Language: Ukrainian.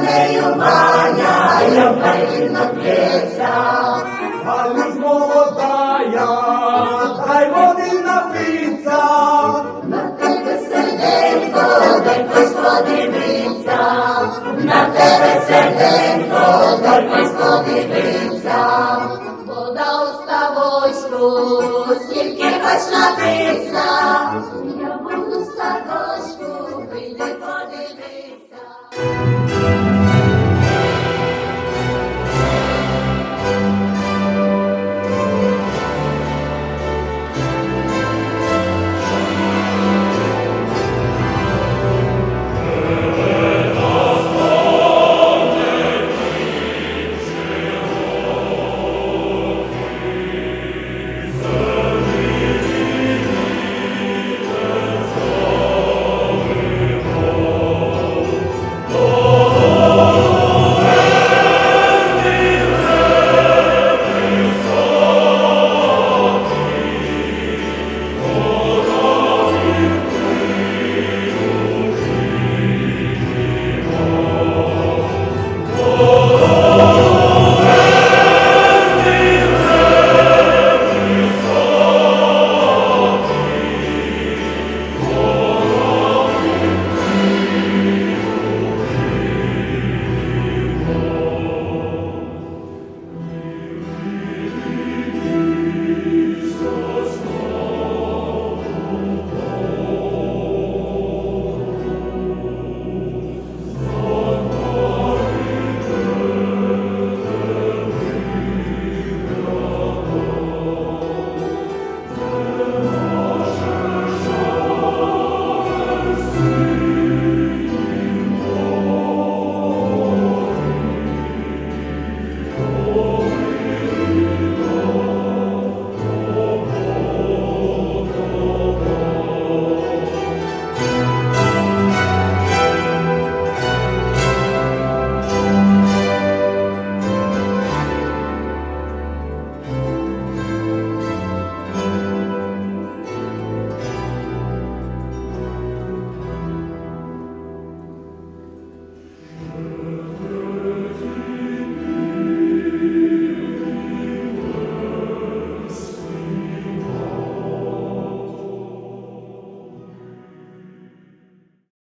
нею баня, хай він а Галю ж молодая, хай води напиться. На тебе серденько, дай хтось подивиться, на тебе серденько, дай подивиться. Вода у скільки хоч напиться, я буду в садочку, прийди подивися.